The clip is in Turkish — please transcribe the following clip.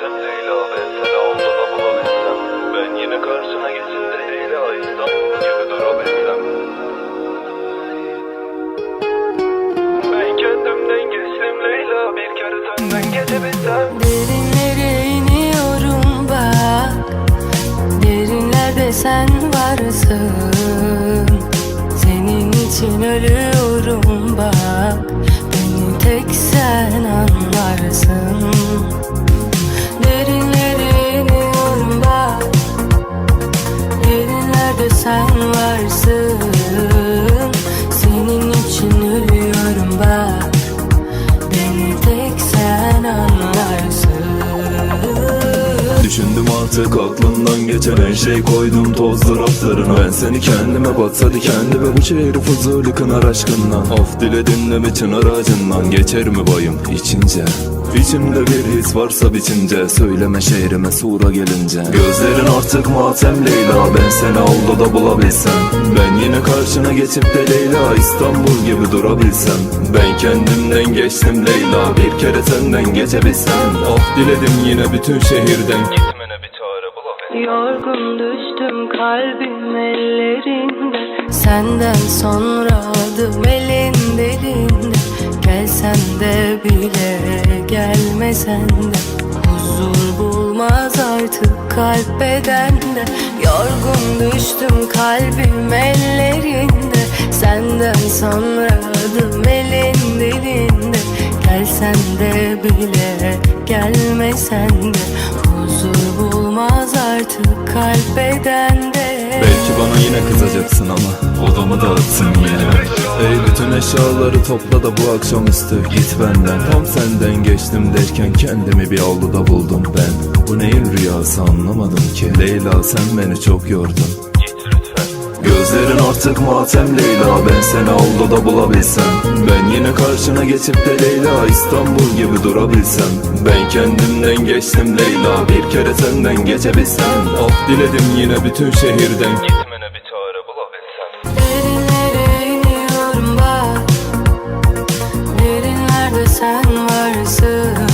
matem Leyla Ben seni oldu da bulabilsem Ben yine karşına geçip de Leyla İstanbul gibi durabilsem. Ben kendimden geçtim Leyla Bir kere senden geçebilsem. Derinlere iniyorum bak Derinlerde sen varsın. Senin için ölüyorum bak Beni tek sen anlarsın sen varsın. Senin için ölüyorum bak Beni tek sen anlarsın. Düşündüm artık aklımdan geçen her şey koydum tozlu raflarına Ben seni kendime batsa kendime bu şehri fuzuli kınar aşkından. Of diledim ne çınar ağacından. Geçer mi bayım içince İçimde bir his varsa biçince Söyleme şehrime sura gelince. Gözlerin artık matem Leyla Ben seni avluda da bulabilsem. Ben yine karşına geçip de Leyla İstanbul gibi durabilsem. Ben kendimden geçtim Leyla Bir kere senden geçebilsem. Of diledim yine bütün şehirden. Gitmene bir çare bulabilsem. Yorgun düştüm kalbim ellerinde. Senden sonra adım elin delinde. Gelsen de bile gelmesen de Huzur bulmaz artık kalp bedende. Yorgun düştüm kalbim ellerinde. Senden sonra adım elin dilinde Gelsen de bile gelmesen de Huzur bulmaz artık kalp bedende. Belki bana yine kızacaksın ama Odamı dağıttın yine. Ey bütün eşyaları topla da bu akşamüstü git benden. Tam senden geçtim derken kendimi bir avluda buldum ben. Bu neyin rüyası anlamadım ki. Leyla sen beni çok yordun Gözlerin artık matem Leyla. Ben seni avluda bulabilsem. Ben yine karşına geçip de Leyla. İstanbul gibi durabilsem. Ben kendimden geçtim Leyla. Bir kere senden geçebilsem. Of diledim yine bütün şehirden. Gitmene bir çare bulabilsem. Derinlere iniyorum bak. Derinlerde sen varsın